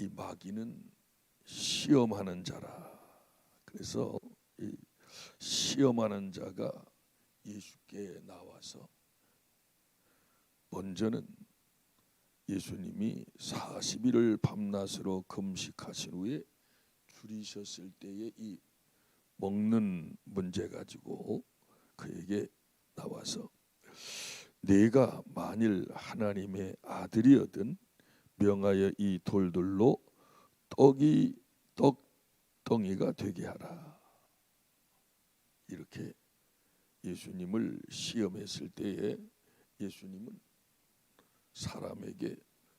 이 마귀는 시험하는 자라. 그래서 이 시험하는 자가 예수께 나와서 먼저는 예수님이 40일을 밤낮으로 금식하신 후에 줄이셨을 때에 이 먹는 문제 가지고 그에게 나와서 내가 만일 하나님의 아들이거든 명하여 이 돌들로 떡이 떡덩이가 되게 하라. 이렇게 예수님을 시험했을 때에 예수님은 사람에게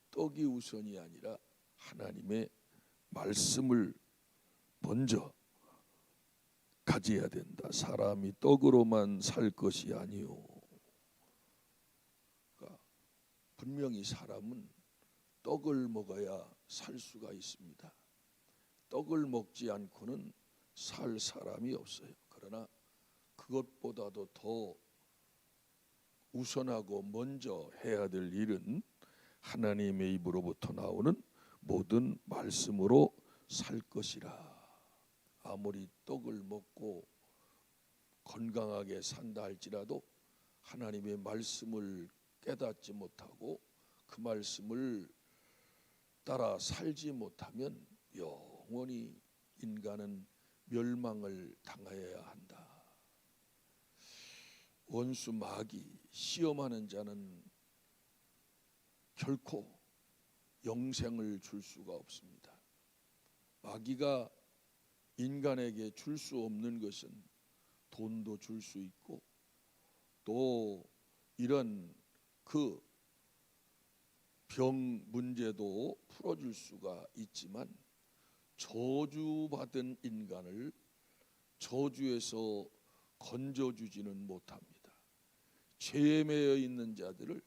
떡이 우선이 아니라 하나님의 말씀을 먼저 가져야 된다. 사람이 떡으로만 살 것이 아니요. 그러니까 분명히 사람은 떡을 먹어야 살 수가 있습니다. 떡을 먹지 않고는 살 사람이 없어요. 그러나 그것보다도 더 우선하고 먼저 해야 될 일은 하나님의 입으로부터 나오는 모든 말씀으로 살 것이라. 아무리 떡을 먹고 건강하게 산다 할지라도 하나님의 말씀을 깨닫지 못하고 그 말씀을 따라 살지 못하면 영원히 인간은 멸망을 당하여야 한다. 원수 마귀 시험하는 자는 결코 영생을 줄 수가 없습니다. 마귀가 인간에게 줄 수 없는 것은 돈도 줄 수 있고 또 이런 그 병 문제도 풀어줄 수가 있지만 저주받은 인간을 저주에서 건져주지는 못합니다. 죄에 매여 있는 자들을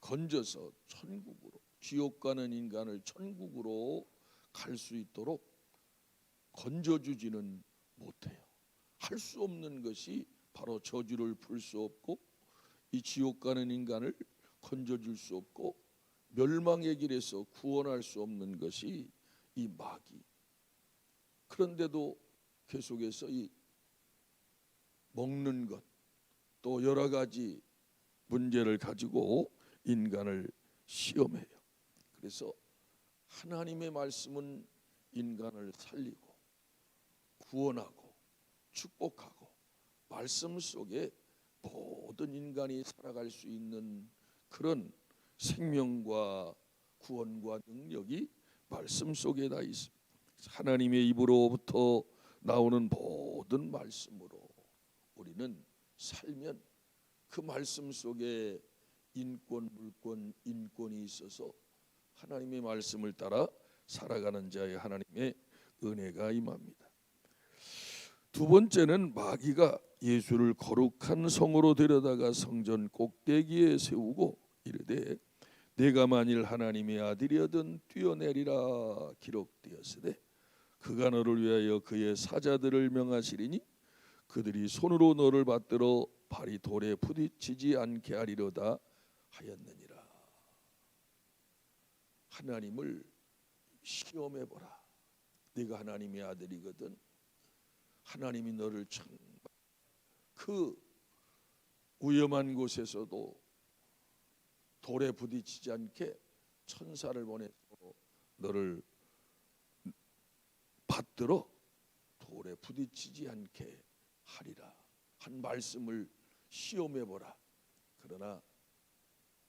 건져서 천국으로 지옥 가는 인간을 천국으로 갈 수 있도록 건져주지는 못해요. 할 수 없는 것이 바로 저주를 풀 수 없고 이 지옥 가는 인간을 건져줄 수 없고 멸망의 길에서 구원할 수 없는 것이 이 마귀. 그런데도 계속해서 이 먹는 것 또 여러 가지 문제를 가지고 인간을 시험해요. 그래서 하나님의 말씀은 인간을 살리고 구원하고 축복하고 말씀 속에 모든 인간이 살아갈 수 있는 그런 생명과 구원과 능력이 말씀 속에 다 있습니다. 하나님의 입으로부터 나오는 모든 말씀으로 우리는 살면 그 말씀 속에 인권, 물권, 인권이 있어서 하나님의 말씀을 따라 살아가는 자의 하나님의 은혜가 임합니다. 두 번째는 마귀가 예수를 거룩한 성으로 데려다가 성전 꼭대기에 세우고 이르되 내가 만일 하나님의 아들이어든 뛰어내리라 기록되었으되 그가 너를 위하여 그의 사자들을 명하시리니 그들이 손으로 너를 받들어 발이 돌에 부딪히지 않게 하리로다 하였느니라. 하나님을 시험해 보라. 네가 하나님의 아들이거든 하나님이 너를 참그 위험한 곳에서도 돌에 부딪히지 않게 천사를 보내서 너를 받들어 돌에 부딪히지 않게 하리라 한 말씀을 시험해 보라. 그러나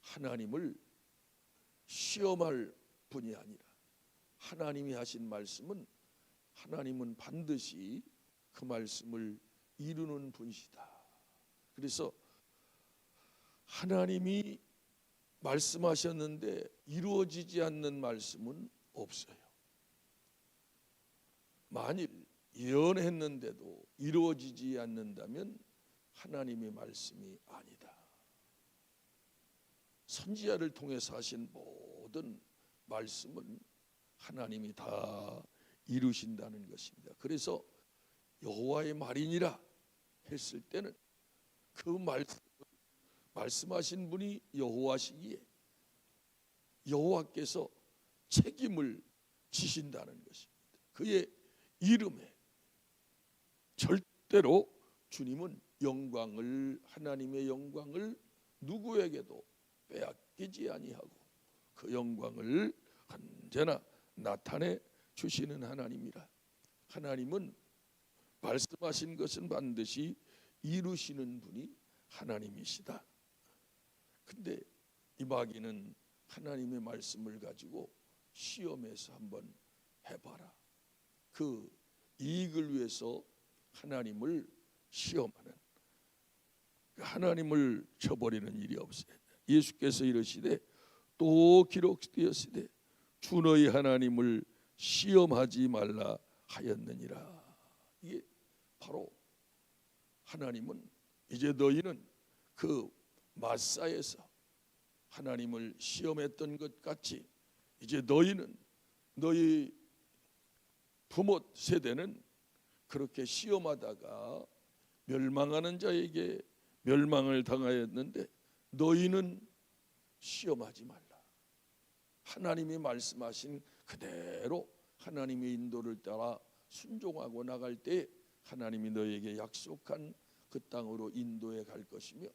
하나님을 시험할 분이 아니라 하나님이 하신 말씀은 하나님은 반드시 그 말씀을 이루는 분이시다. 그래서 하나님이 말씀하셨는데 이루어지지 않는 말씀은 없어요. 만일 예언했는데도 이루어지지 않는다면 하나님의 말씀이 아니다. 선지자를 통해서 하신 모든 말씀은 하나님이 다 이루신다는 것입니다. 그래서 여호와의 말이니라 했을 때는 그 말씀 말씀하신 분이 여호와시기에 여호와께서 책임을 지신다는 것입니다. 그의 이름에 절대로 주님은 영광을 하나님의 영광을 누구에게도 빼앗기지 아니하고 그 영광을 언제나 나타내 주시는 하나님이라. 하나님은 말씀하신 것은 반드시 이루시는 분이 하나님이시다. 근데 이 마귀는 하나님의 말씀을 가지고 시험해서 한번 해봐라. 그 이익을 위해서 하나님을 시험하는 그 하나님을 쳐버리는 일이 없어요. 예수께서 이르시되 또 기록되었으되 주 너희 하나님을 시험하지 말라 하였느니라. 이게 바로 하나님은 이제 너희는 그 마사에서 하나님을 시험했던 것 같이 이제 너희는 너희 부모 세대는 그렇게 시험하다가 멸망하는 자에게 멸망을 당하였는데 너희는 시험하지 말라. 하나님이 말씀하신 그대로 하나님의 인도를 따라 순종하고 나갈 때 하나님이 너에게 약속한 그 땅으로 인도해 갈 것이며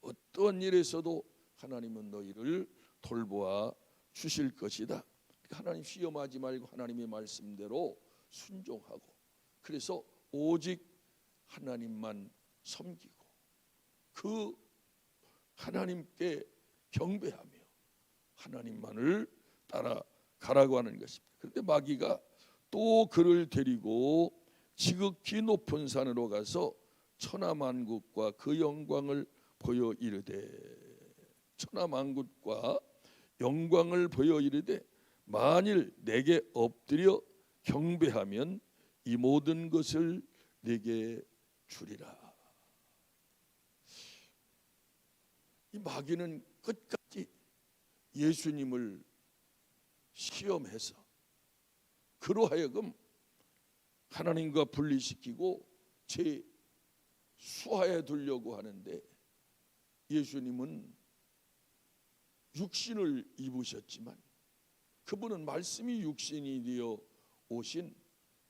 어떤 일에서도 하나님은 너희를 돌보아 주실 것이다. 그러니까 하나님 시험하지 말고 하나님의 말씀대로 순종하고 그래서 오직 하나님만 섬기고 그 하나님께 경배하며 하나님만을 따라가라고 하는 것입니다. 그런데 마귀가 또 그를 데리고 지극히 높은 산으로 가서 천하만국과 그 영광을 보여 이르되 천하 만국과 영광을 보여 이르되 만일 내게 엎드려 경배하면 이 모든 것을 내게 주리라. 이 마귀는 끝까지 예수님을 시험해서 그로 하여금 하나님과 분리시키고 제 수하에 두려고 하는데 예수님은 육신을 입으셨지만 그분은 말씀이 육신이 되어 오신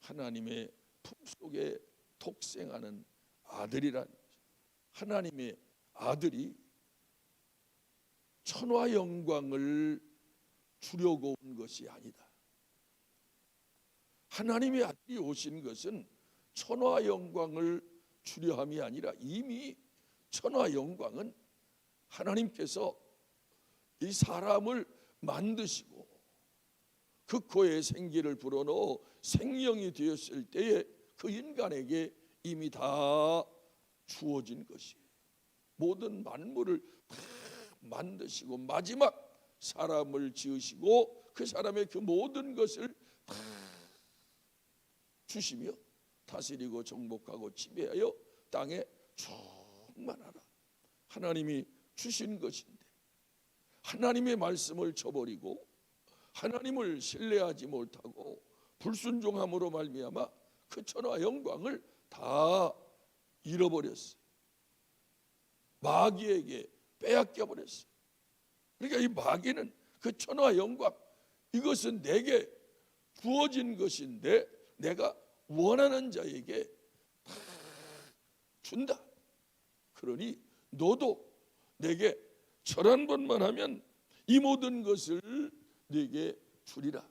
하나님의 품속에 독생하는 아들이란 하나님의 아들이 천화 영광을 주려고 온 것이 아니다. 하나님의 아들이 오신 것은 천화 영광을 주려함이 아니라 이미 천화 영광은 하나님께서 이 사람을 만드시고 그 코에 생기를 불어넣어 생명이 되었을 때에 그 인간에게 이미 다 주어진 것이에요. 모든 만물을 다 만드시고 마지막 사람을 지으시고 그 사람의 그 모든 것을 다 주시며 다스리고 정복하고 지배하여 땅에 충만하라. 하나님이 주신 것인데 하나님의 말씀을 저버리고 하나님을 신뢰하지 못하고 불순종함으로 말미암아 그 천하 영광을 다 잃어버렸어요. 마귀에게 빼앗겨 버렸어요. 그러니까 이 마귀는 그 천하 영광 이것은 내게 주어진 것인데 내가 원하는 자에게 다 준다. 그러니 너도 내게 절한 번만 하면 이 모든 것을 내게 주리라.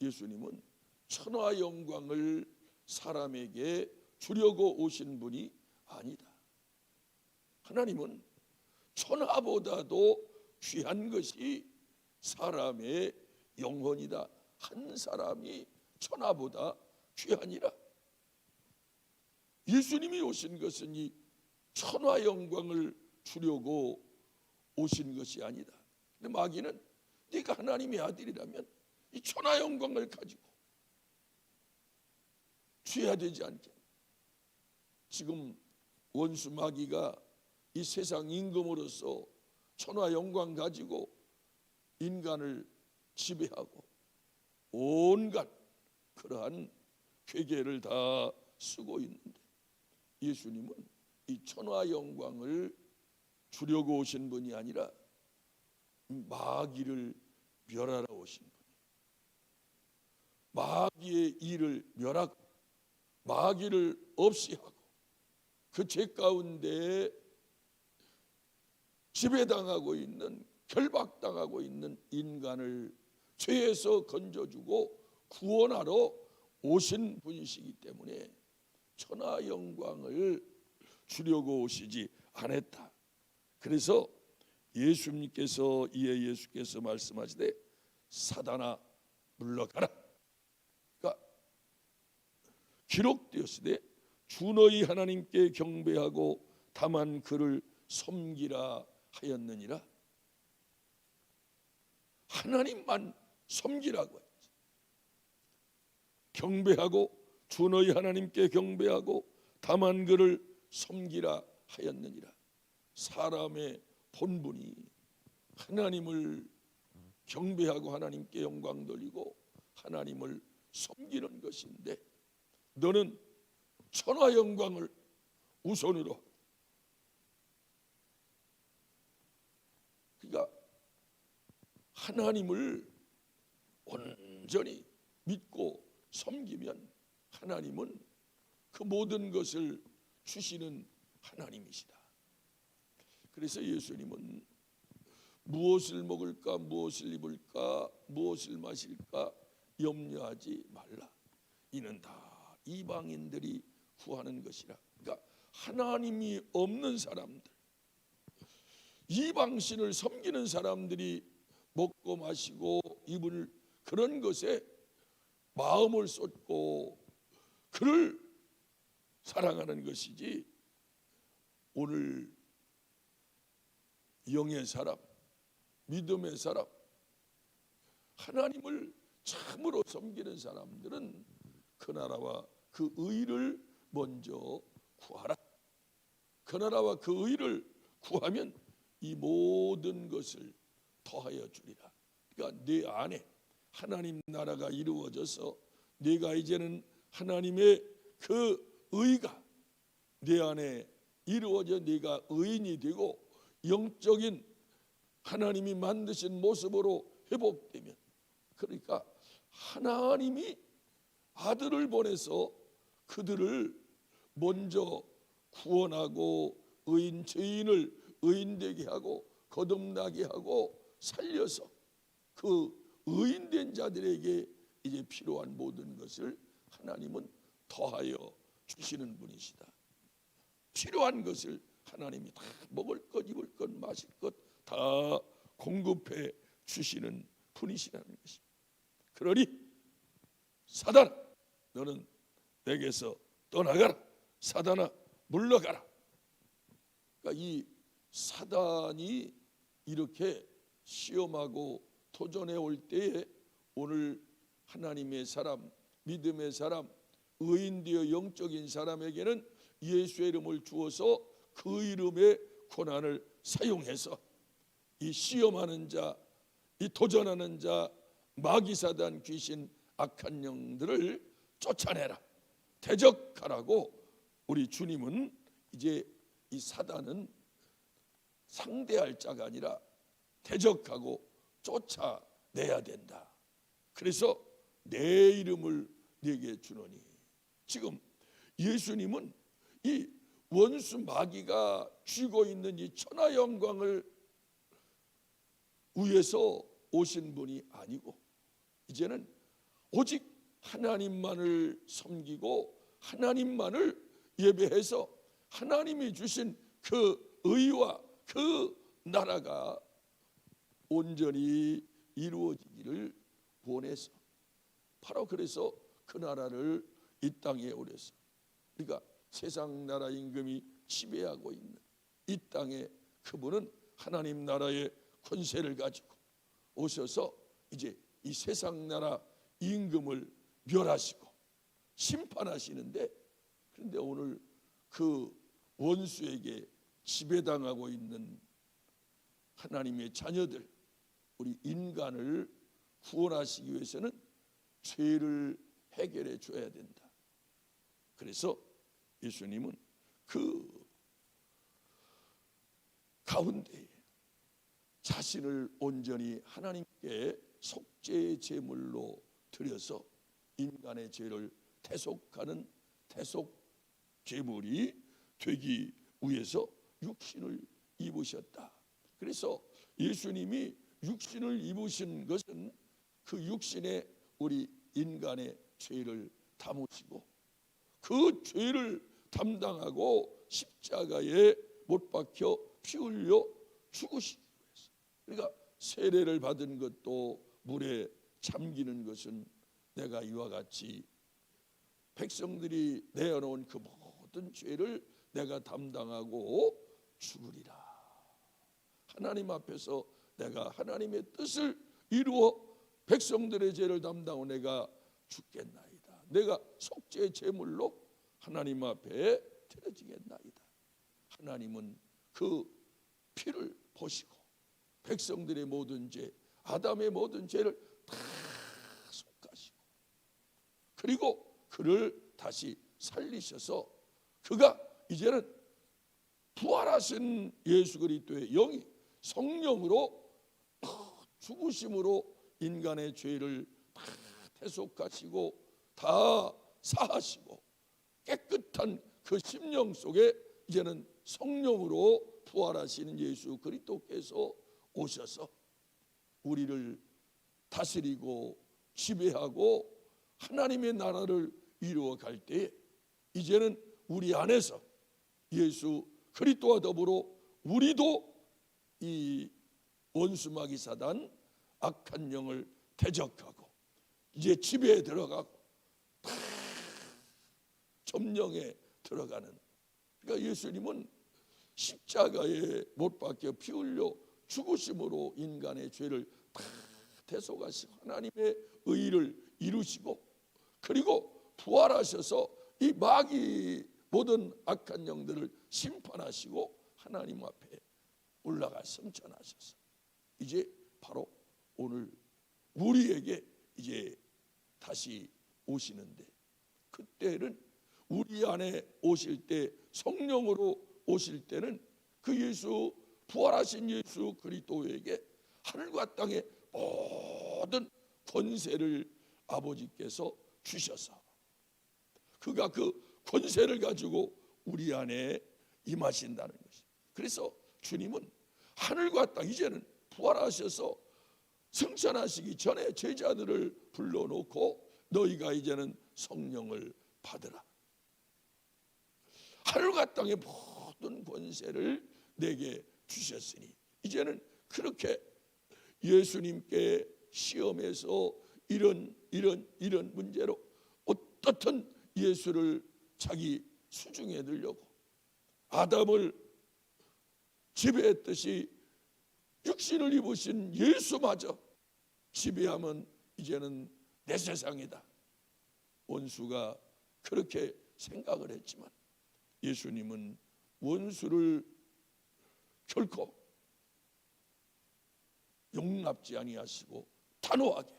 예수님은 천하 영광을 사람에게 주려고 오신 분이 아니다. 하나님은 천하보다도 귀한 것이 사람의 영혼이다. 한 사람이 천하보다 귀하니라. 예수님이 오신 것은 이 천하 영광을 주려고 오신 것이 아니다. 근데 마귀는 네가 하나님의 아들이라면 이 천하 영광을 가지고 취해야 되지 않겠? 지금 원수 마귀가 이 세상 임금으로서 천하 영광 가지고 인간을 지배하고 온갖 그러한 괴계를 다 쓰고 있는데 예수님은 이 천하 영광을 주려고 오신 분이 아니라 마귀를 멸하러 오신 분. 멸하고 마귀를 없이 하고 그 죄 가운데 지배당하고 있는 결박당하고 있는 인간을 죄에서 건져주고 구원하러 오신 분이시기 때문에 천하 영광을 주려고 오시지 않았다. 그래서 예수님께서 이에 예수께서 말씀하시되 사단아 물러가라. 그러니까 기록되었으되 주 너희 하나님께 경배하고 다만 그를 섬기라 하였느니라. 하나님만 섬기라고 했지. 경배하고 주 너희 하나님께 경배하고 다만 그를 섬기라 하였느니라. 사람의 본분이 하나님을 경배하고 하나님께 영광 돌리고 하나님을 섬기는 것인데 너는 천하 영광을 우선으로 그러니까 하나님을 온전히 믿고 섬기면 하나님은 그 모든 것을 주시는 하나님이시다. 그래서 예수님은 무엇을 먹을까, 무엇을 입을까, 무엇을 마실까 염려하지 말라. 이는 다 이방인들이 구하는 것이라. 그러니까 하나님이 없는 사람들, 이방신을 섬기는 사람들이 먹고 마시고 입을 그런 것에 마음을 쏟고 그를 사랑하는 것이지 오늘 영의 사람, 믿음의 사람, 하나님을 참으로 섬기는 사람들은 그 나라와 그 의를 먼저 구하라. 그 나라와 그 의를 구하면 이 모든 것을 더하여 주리라. 그러니까 내 안에 하나님 나라가 이루어져서 내가 이제는 하나님의 그 의가 내 안에 이루어져 네가 의인이 되고 영적인 하나님이 만드신 모습으로 회복되면 그러니까 하나님이 아들을 보내서 그들을 먼저 구원하고 의인 죄인을 의인되게 하고 거듭나게 하고 살려서 그 의인된 자들에게 이제 필요한 모든 것을 하나님은 더하여 주시는 분이시다. 필요한 것을 하나님이 다 먹을 것, 입을 것, 마실 것 다 공급해 주시는 분이시라는 것입니다. 그러니 사단 너는 내게서 떠나가라. 사단아 물러가라. 그러니까 이 사단이 이렇게 시험하고 도전해 올 때에 오늘 하나님의 사람, 믿음의 사람, 의인 되어 영적인 사람에게는 예수의 이름을 주어서 그 이름의 권한을 사용해서 이 시험하는 자, 이 도전하는 자, 마귀사단 귀신 악한 영들을 쫓아내라. 대적하라고 우리 주님은 이제 이 사단은 상대할 자가 아니라 대적하고 쫓아내야 된다. 그래서 내 이름을 네게 주노니 지금 예수님은 이 원수 마귀가 쥐고 있는 이 천하 영광을 위해서 오신 분이 아니고 이제는 오직 하나님만을 섬기고 하나님만을 예배해서 하나님이 주신 그 의와 그 나라가 온전히 이루어지기를 원해서 바로 그래서 그 나라를 이 땅에 오래서 그러니까 세상 나라 임금이 지배하고 있는 이 땅에 그분은 하나님 나라의 권세를 가지고 오셔서 이제 이 세상 나라 임금을 멸하시고 심판하시는데 그런데 오늘 그 원수에게 지배당하고 있는 하나님의 자녀들 우리 인간을 구원하시기 위해서는 죄를 해결해 줘야 된다. 그래서 예수님은 그 가운데 자신을 온전히 하나님께 속죄 제물로 드려서 인간의 죄를 태속하는 태속 제물이 되기 위해서 육신을 입으셨다. 그래서 예수님이 육신을 입으신 것은 그 육신에 우리 인간의 죄를 담으시고 그 죄를 담당하고 십자가에 못 박혀 피 흘려 죽으시기 위해서. 그러니까 세례를 받은 것도 물에 잠기는 것은 내가 이와 같이 백성들이 내어놓은 그 모든 죄를 내가 담당하고 죽으리라. 하나님 앞에서 내가 하나님의 뜻을 이루어 백성들의 죄를 담당하고 내가 죽겠나이다. 내가 속죄 제물로 하나님 앞에 드려지겠나이다. 하나님은 그 피를 보시고 백성들의 모든 죄, 아담의 모든 죄를 다 속하시고 그리고 그를 다시 살리셔서 그가 이제는 부활하신 예수 그리스도의 영이 성령으로 죽으심으로 인간의 죄를 다 대속하시고 다 사하시고 깨끗한 그 심령 속에 이제는 성령으로 부활하시는 예수 그리스도께서 오셔서 우리를 다스리고 지배하고 하나님의 나라를 이루어 갈 때에 이제는 우리 안에서 예수 그리스도와 더불어 우리도 이 원수마귀 사단 악한 영을 대적하고 이제 지배에 들어가고 다 점령에 들어가는. 그러니까 예수님은 십자가에 못 박혀 피 흘려 죽으심으로 인간의 죄를 다 대속하시고 하나님의 의를 이루시고 그리고 부활하셔서 이 마귀 모든 악한 영들을 심판하시고 하나님 앞에 올라가 승천하셔서 이제 바로 오늘 우리에게 이제 다시 오시는데 그때는 우리 안에 오실 때 성령으로 오실 때는 그 예수 부활하신 예수 그리스도에게 하늘과 땅의 모든 권세를 아버지께서 주셔서 그가 그 권세를 가지고 우리 안에 임하신다는 것이. 그래서 주님은 하늘과 땅 이제는 부활하셔서 승천하시기 전에 제자들을 불러놓고 너희가 이제는 성령을 받으라. 하늘과 땅의 모든 권세를 내게 주셨으니 이제는 그렇게 예수님께 시험에서 이런 이런 이런 문제로 어떻든 예수를 자기 수중에 들려고 아담을 지배했듯이 육신을 입으신 예수마저 지배하면 이제는 내 세상이다. 원수가 그렇게 생각을 했지만 예수님은 원수를 결코 용납지 아니하시고 단호하게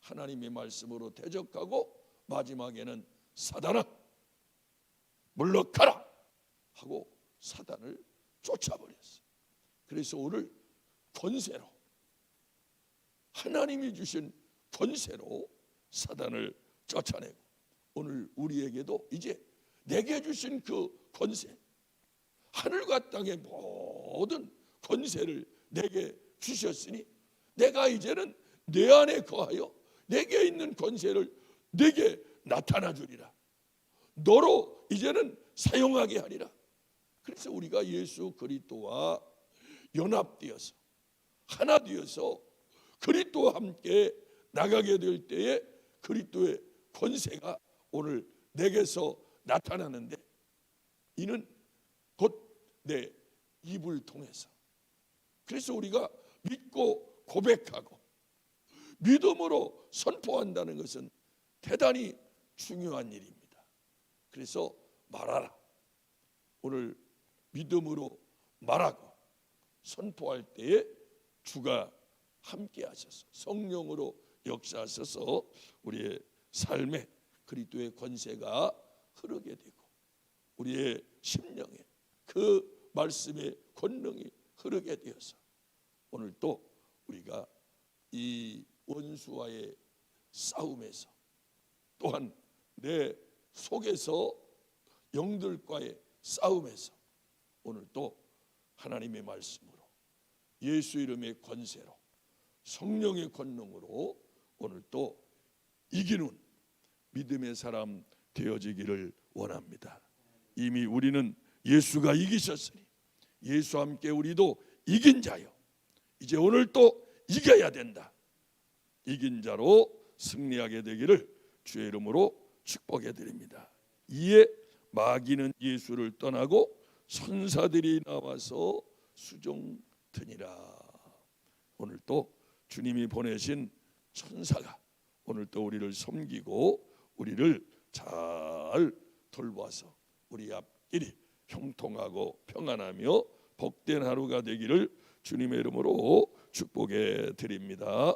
하나님의 말씀으로 대적하고 마지막에는 사단아 물러가라 하고 사단을 쫓아버렸어요. 그래서 오늘 권세로 하나님이 주신 권세로 사단을 쫓아내고 오늘 우리에게도 이제 내게 주신 그 권세 하늘과 땅의 모든 권세를 내게 주셨으니 내가 이제는 내 안에 거하여 내게 있는 권세를 내게 나타나 주리라. 너로 이제는 사용하게 하리라. 그래서 우리가 예수 그리스도와 연합되어서 하나 되어서 그리스도와 함께 나가게 될 때에 그리스도의 권세가 오늘 내게서 나타나는데 이는 곧 내 입을 통해서 그래서 우리가 믿고 고백하고 믿음으로 선포한다는 것은 대단히 중요한 일입니다. 그래서 말하라. 오늘 믿음으로 말하고 선포할 때에 주가 함께 하셔서 성령으로 역사하셔서 우리의 삶에 그리스도의 권세가 흐르게 되고 우리의 심령에 그 말씀의 권능이 흐르게 되어서 오늘 또 우리가 이 원수와의 싸움에서 또한 내 속에서 영들과의 싸움에서 오늘 또 하나님의 말씀으로 예수 이름의 권세로 성령의 권능으로 오늘 또 이기는 믿음의 사람 되어지기를 원합니다. 이미 우리는 예수가 이기셨으니 예수와 함께 우리도 이긴 자요. 이제 오늘 또 이겨야 된다. 이긴 자로 승리하게 되기를 주의 이름으로 축복해 드립니다. 이에 마귀는 예수를 떠나고 선사들이 나와서 수종 드니라. 오늘 또 주님이 보내신 천사가 오늘 또 우리를 섬기고 우리를 잘 돌보아서 우리 앞길이 형통하고 평안하며 복된 하루가 되기를 주님의 이름으로 축복해 드립니다.